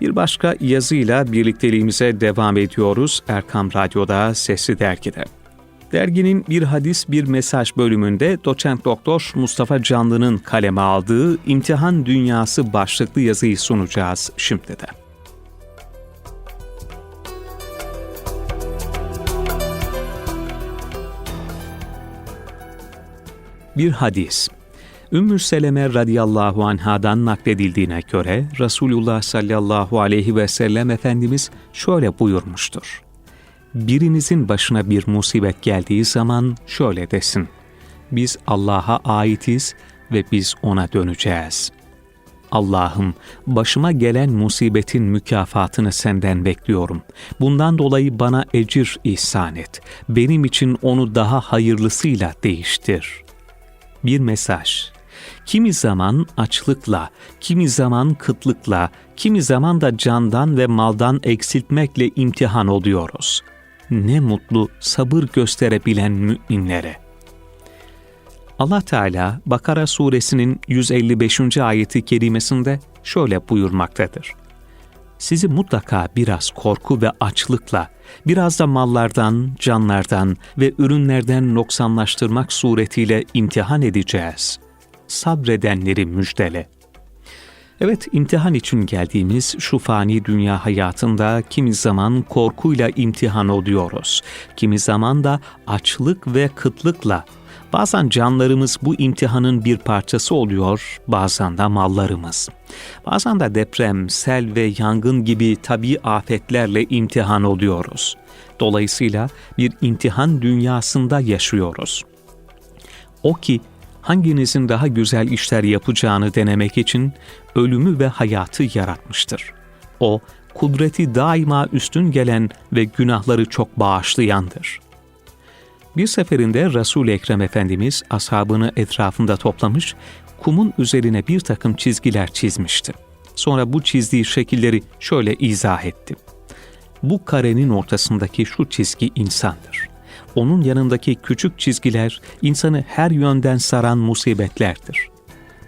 Bir başka yazıyla birlikteliğimize devam ediyoruz Erkam Radyo'da Sesli Dergi'de. Derginin bir hadis bir mesaj bölümünde doçent doktor Mustafa Canlı'nın kaleme aldığı İmtihan Dünyası başlıklı yazıyı sunacağız şimdi de. Bir hadis Ümmü Seleme radıyallahu anhadan nakledildiğine göre Resulullah sallallahu aleyhi ve sellem Efendimiz şöyle buyurmuştur. Birinizin başına bir musibet geldiği zaman şöyle desin. Biz Allah'a aitiz ve biz ona döneceğiz. Allah'ım başıma gelen musibetin mükafatını senden bekliyorum. Bundan dolayı bana ecir ihsan et. Benim için onu daha hayırlısıyla değiştir. Bir mesaj Kimi zaman açlıkla, kimi zaman kıtlıkla, kimi zaman da candan ve maldan eksiltmekle imtihan oluyoruz. Ne mutlu sabır gösterebilen müminlere. Allah Teala Bakara suresinin 155. ayeti kerimesinde şöyle buyurmaktadır. Sizi mutlaka biraz korku ve açlıkla, biraz da mallardan, canlardan ve ürünlerden noksanlaştırmak suretiyle imtihan edeceğiz.'' Sabredenleri müjdele. Evet, imtihan için geldiğimiz şu fani dünya hayatında kimi zaman korkuyla imtihan oluyoruz. Kimi zaman da açlık ve kıtlıkla. Bazen canlarımız bu imtihanın bir parçası oluyor, bazen de mallarımız. Bazen de deprem, sel ve yangın gibi tabi afetlerle imtihan oluyoruz. Dolayısıyla bir imtihan dünyasında yaşıyoruz. O ki hanginizin daha güzel işler yapacağını denemek için ölümü ve hayatı yaratmıştır. O, kudreti daima üstün gelen ve günahları çok bağışlayandır. Bir seferinde Resul-i Ekrem Efendimiz ashabını etrafında toplamış, kumun üzerine bir takım çizgiler çizmişti. Sonra bu çizdiği şekilleri şöyle izah etti. Bu karenin ortasındaki şu çizgi insandır onun yanındaki küçük çizgiler insanı her yönden saran musibetlerdir.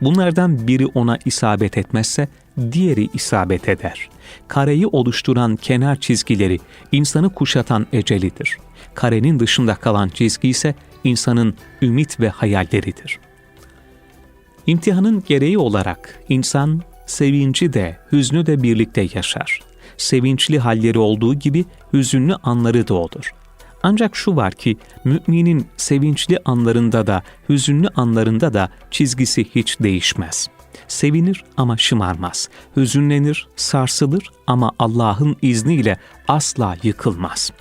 Bunlardan biri ona isabet etmezse diğeri isabet eder. Kareyi oluşturan kenar çizgileri insanı kuşatan ecelidir. Karenin dışında kalan çizgi ise insanın ümit ve hayalleridir. İmtihanın gereği olarak insan sevinci de, hüznü de birlikte yaşar. Sevinçli halleri olduğu gibi hüzünlü anları da olur. Ancak şu var ki müminin sevinçli anlarında da hüzünlü anlarında da çizgisi hiç değişmez. Sevinir ama şımarmaz. Hüzünlenir, sarsılır ama Allah'ın izniyle asla yıkılmaz.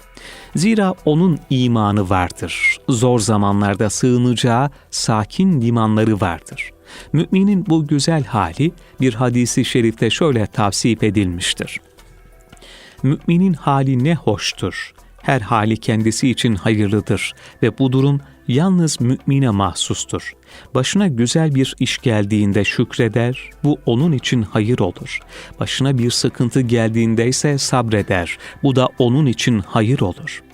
Zira onun imanı vardır. Zor zamanlarda sığınacağı sakin limanları vardır. Müminin bu güzel hali bir hadisi şerifte şöyle tavsip edilmiştir. Müminin hali ne hoştur her hali kendisi için hayırlıdır ve bu durum yalnız mümine mahsustur. Başına güzel bir iş geldiğinde şükreder, bu onun için hayır olur. Başına bir sıkıntı geldiğinde ise sabreder, bu da onun için hayır olur.''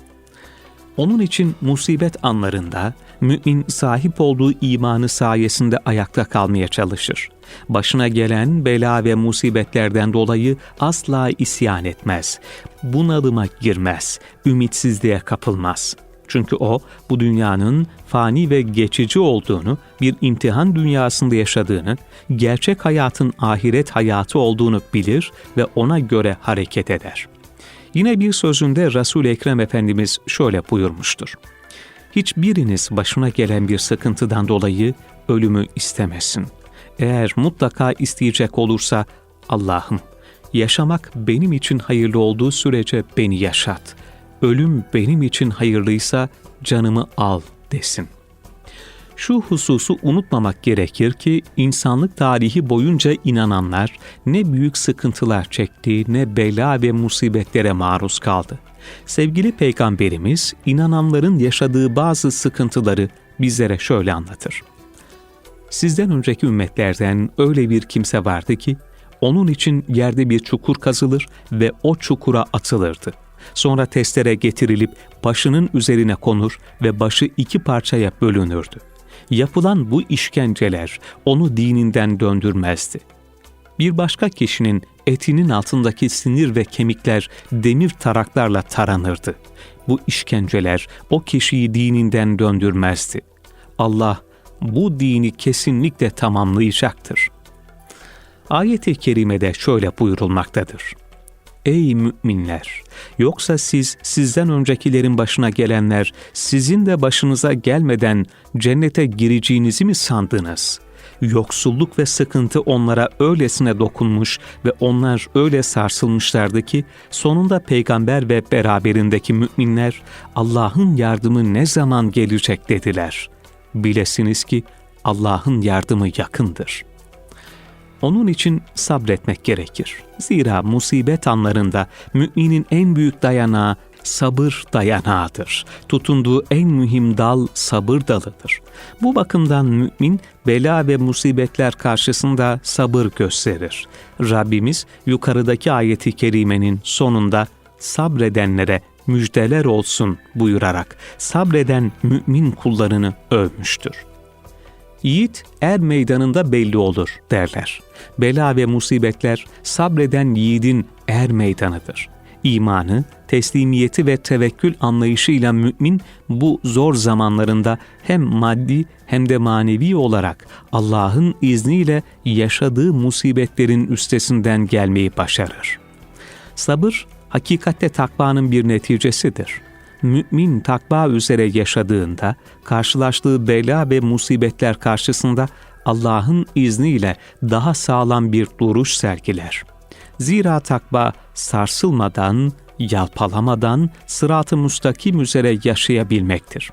Onun için musibet anlarında mümin sahip olduğu imanı sayesinde ayakta kalmaya çalışır. Başına gelen bela ve musibetlerden dolayı asla isyan etmez. Bunalıma girmez, ümitsizliğe kapılmaz. Çünkü o bu dünyanın fani ve geçici olduğunu, bir imtihan dünyasında yaşadığını, gerçek hayatın ahiret hayatı olduğunu bilir ve ona göre hareket eder.'' Yine bir sözünde Resul-i Ekrem Efendimiz şöyle buyurmuştur. Hiçbiriniz başına gelen bir sıkıntıdan dolayı ölümü istemesin. Eğer mutlaka isteyecek olursa Allah'ım yaşamak benim için hayırlı olduğu sürece beni yaşat. Ölüm benim için hayırlıysa canımı al desin. Şu hususu unutmamak gerekir ki insanlık tarihi boyunca inananlar ne büyük sıkıntılar çekti ne bela ve musibetlere maruz kaldı. Sevgili Peygamberimiz inananların yaşadığı bazı sıkıntıları bizlere şöyle anlatır. Sizden önceki ümmetlerden öyle bir kimse vardı ki, onun için yerde bir çukur kazılır ve o çukura atılırdı. Sonra testere getirilip başının üzerine konur ve başı iki parçaya bölünürdü. Yapılan bu işkenceler onu dininden döndürmezdi. bir başka kişinin etinin altındaki sinir ve kemikler demir taraklarla taranırdı. Bu işkenceler o kişiyi dininden döndürmezdi. Allah bu dini kesinlikle tamamlayacaktır. Ayet-i kerimede şöyle buyurulmaktadır. Ey müminler! Yoksa siz sizden öncekilerin başına gelenler sizin de başınıza gelmeden cennete gireceğinizi mi sandınız? Yoksulluk ve sıkıntı onlara öylesine dokunmuş ve onlar öyle sarsılmışlardı ki sonunda peygamber ve beraberindeki müminler Allah'ın yardımı ne zaman gelecek dediler. Bilesiniz ki Allah'ın yardımı yakındır.'' Onun için sabretmek gerekir. Zira musibet anlarında müminin en büyük dayanağı sabır dayanağıdır. Tutunduğu en mühim dal sabır dalıdır. Bu bakımdan mümin bela ve musibetler karşısında sabır gösterir. Rabbimiz yukarıdaki ayeti kerimenin sonunda sabredenlere müjdeler olsun buyurarak sabreden mümin kullarını övmüştür. Yiğit er meydanında belli olur derler. Bela ve musibetler sabreden yiğidin er meydanıdır. İmanı, teslimiyeti ve tevekkül anlayışıyla mümin bu zor zamanlarında hem maddi hem de manevi olarak Allah'ın izniyle yaşadığı musibetlerin üstesinden gelmeyi başarır. Sabır, hakikatte takvanın bir neticesidir mümin takva üzere yaşadığında karşılaştığı bela ve musibetler karşısında Allah'ın izniyle daha sağlam bir duruş sergiler. Zira takva sarsılmadan, yalpalamadan sırat-ı müstakim üzere yaşayabilmektir.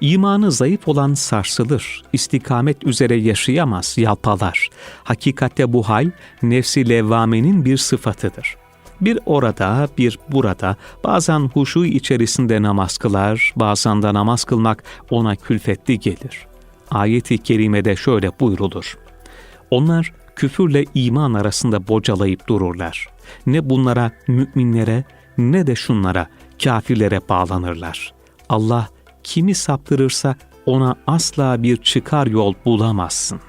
İmanı zayıf olan sarsılır, istikamet üzere yaşayamaz, yalpalar. Hakikatte bu hal nefsi levvamenin bir sıfatıdır.'' Bir orada, bir burada, bazen huşu içerisinde namaz kılar, bazen de namaz kılmak ona külfetli gelir. Ayet-i kerimede şöyle buyrulur. Onlar küfürle iman arasında bocalayıp dururlar. Ne bunlara, müminlere, ne de şunlara, kafirlere bağlanırlar. Allah kimi saptırırsa ona asla bir çıkar yol bulamazsın.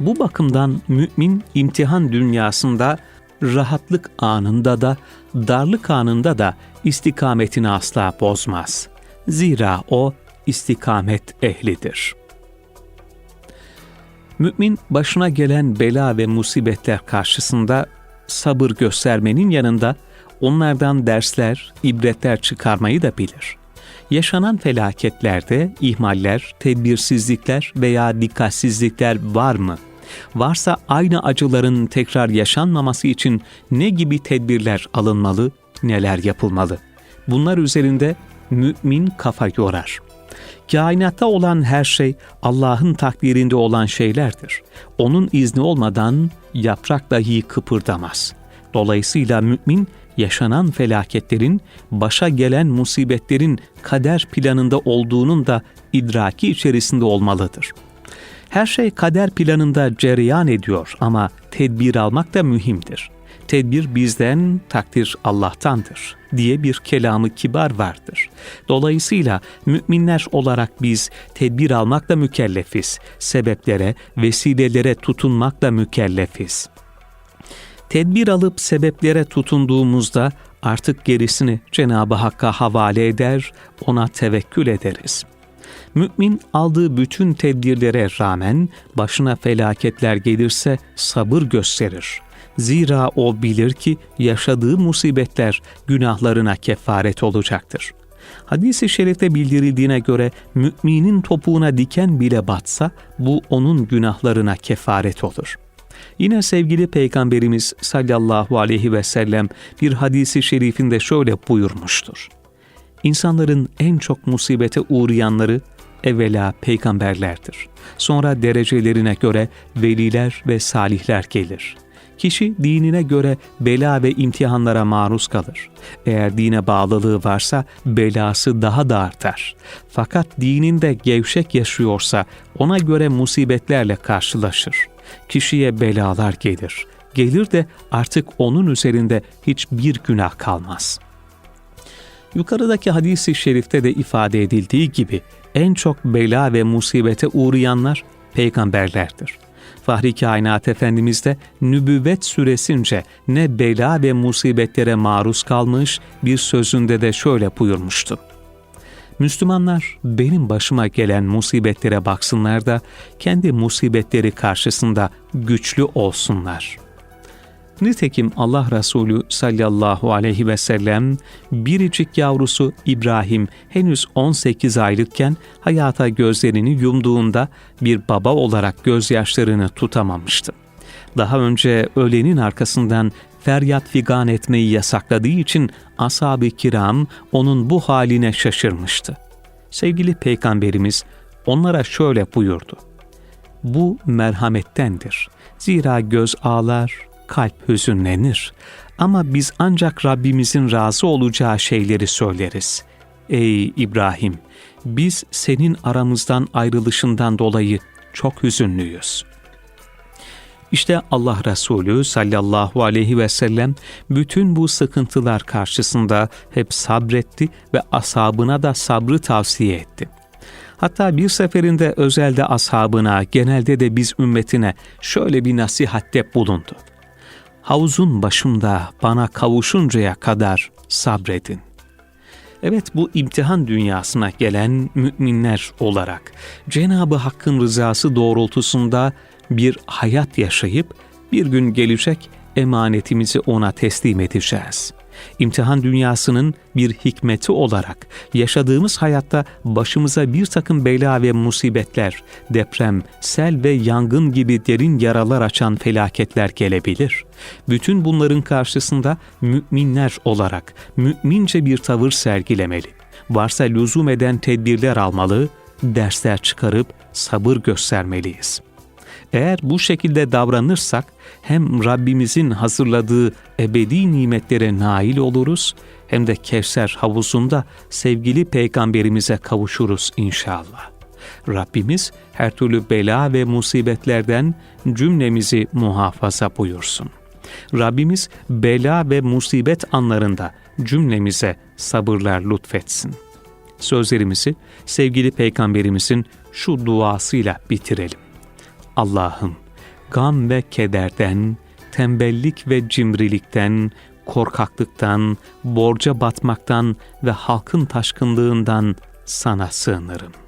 Bu bakımdan mümin imtihan dünyasında rahatlık anında da, darlık anında da istikametini asla bozmaz. Zira o istikamet ehlidir. Mümin başına gelen bela ve musibetler karşısında sabır göstermenin yanında onlardan dersler, ibretler çıkarmayı da bilir. Yaşanan felaketlerde ihmaller, tedbirsizlikler veya dikkatsizlikler var mı? Varsa aynı acıların tekrar yaşanmaması için ne gibi tedbirler alınmalı, neler yapılmalı? Bunlar üzerinde mümin kafa yorar. Kainatta olan her şey Allah'ın takdirinde olan şeylerdir. Onun izni olmadan yaprak dahi kıpırdamaz. Dolayısıyla mümin yaşanan felaketlerin, başa gelen musibetlerin kader planında olduğunun da idraki içerisinde olmalıdır.'' Her şey kader planında cereyan ediyor ama tedbir almak da mühimdir. Tedbir bizden, takdir Allah'tandır diye bir kelamı kibar vardır. Dolayısıyla müminler olarak biz tedbir almakla mükellefiz, sebeplere, vesilelere tutunmakla mükellefiz. Tedbir alıp sebeplere tutunduğumuzda artık gerisini Cenab-ı Hakk'a havale eder, ona tevekkül ederiz.'' Mümin aldığı bütün tedbirlere rağmen başına felaketler gelirse sabır gösterir. Zira o bilir ki yaşadığı musibetler günahlarına kefaret olacaktır. Hadis-i şerifte bildirildiğine göre müminin topuğuna diken bile batsa bu onun günahlarına kefaret olur. Yine sevgili Peygamberimiz sallallahu aleyhi ve sellem bir hadisi şerifinde şöyle buyurmuştur. İnsanların en çok musibete uğrayanları evvela peygamberlerdir. Sonra derecelerine göre veliler ve salihler gelir. Kişi dinine göre bela ve imtihanlara maruz kalır. Eğer dine bağlılığı varsa belası daha da artar. Fakat dininde gevşek yaşıyorsa ona göre musibetlerle karşılaşır. Kişiye belalar gelir. Gelir de artık onun üzerinde hiçbir günah kalmaz.'' Yukarıdaki hadisi şerifte de ifade edildiği gibi en çok bela ve musibete uğrayanlar peygamberlerdir. Fahri Kainat Efendimiz de nübüvvet süresince ne bela ve musibetlere maruz kalmış bir sözünde de şöyle buyurmuştu. Müslümanlar benim başıma gelen musibetlere baksınlar da kendi musibetleri karşısında güçlü olsunlar. Nitekim Allah Resulü sallallahu aleyhi ve sellem biricik yavrusu İbrahim henüz 18 aylıkken hayata gözlerini yumduğunda bir baba olarak gözyaşlarını tutamamıştı. Daha önce ölenin arkasından feryat figan etmeyi yasakladığı için ashab-ı kiram onun bu haline şaşırmıştı. Sevgili peygamberimiz onlara şöyle buyurdu. Bu merhamettendir. Zira göz ağlar, kalp hüzünlenir. Ama biz ancak Rabbimizin razı olacağı şeyleri söyleriz. Ey İbrahim! Biz senin aramızdan ayrılışından dolayı çok hüzünlüyüz.'' İşte Allah Resulü sallallahu aleyhi ve sellem bütün bu sıkıntılar karşısında hep sabretti ve ashabına da sabrı tavsiye etti. Hatta bir seferinde özelde ashabına, genelde de biz ümmetine şöyle bir nasihatte bulundu. Havuzun başında bana kavuşuncaya kadar sabredin. Evet bu imtihan dünyasına gelen müminler olarak Cenab-ı Hakk'ın rızası doğrultusunda bir hayat yaşayıp bir gün gelecek emanetimizi ona teslim edeceğiz. İmtihan dünyasının bir hikmeti olarak yaşadığımız hayatta başımıza bir takım bela ve musibetler, deprem, sel ve yangın gibi derin yaralar açan felaketler gelebilir. Bütün bunların karşısında müminler olarak mümince bir tavır sergilemeli. Varsa lüzum eden tedbirler almalı, dersler çıkarıp sabır göstermeliyiz.'' Eğer bu şekilde davranırsak hem Rabbimizin hazırladığı ebedi nimetlere nail oluruz hem de Kevser havuzunda sevgili peygamberimize kavuşuruz inşallah. Rabbimiz her türlü bela ve musibetlerden cümlemizi muhafaza buyursun. Rabbimiz bela ve musibet anlarında cümlemize sabırlar lütfetsin. Sözlerimizi sevgili peygamberimizin şu duasıyla bitirelim. Allah'ım gam ve kederden, tembellik ve cimrilikten, korkaklıktan, borca batmaktan ve halkın taşkınlığından sana sığınırım.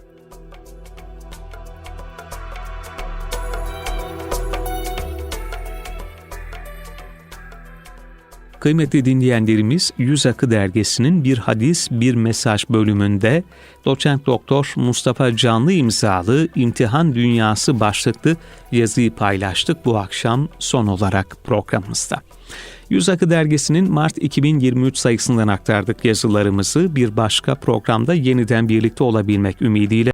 Kıymetli dinleyenlerimiz Yüz Akı Dergisi'nin bir hadis bir mesaj bölümünde doçent doktor Mustafa Canlı imzalı İmtihan Dünyası başlıklı yazıyı paylaştık bu akşam son olarak programımızda. Yüz Akı Dergisi'nin Mart 2023 sayısından aktardık yazılarımızı bir başka programda yeniden birlikte olabilmek ümidiyle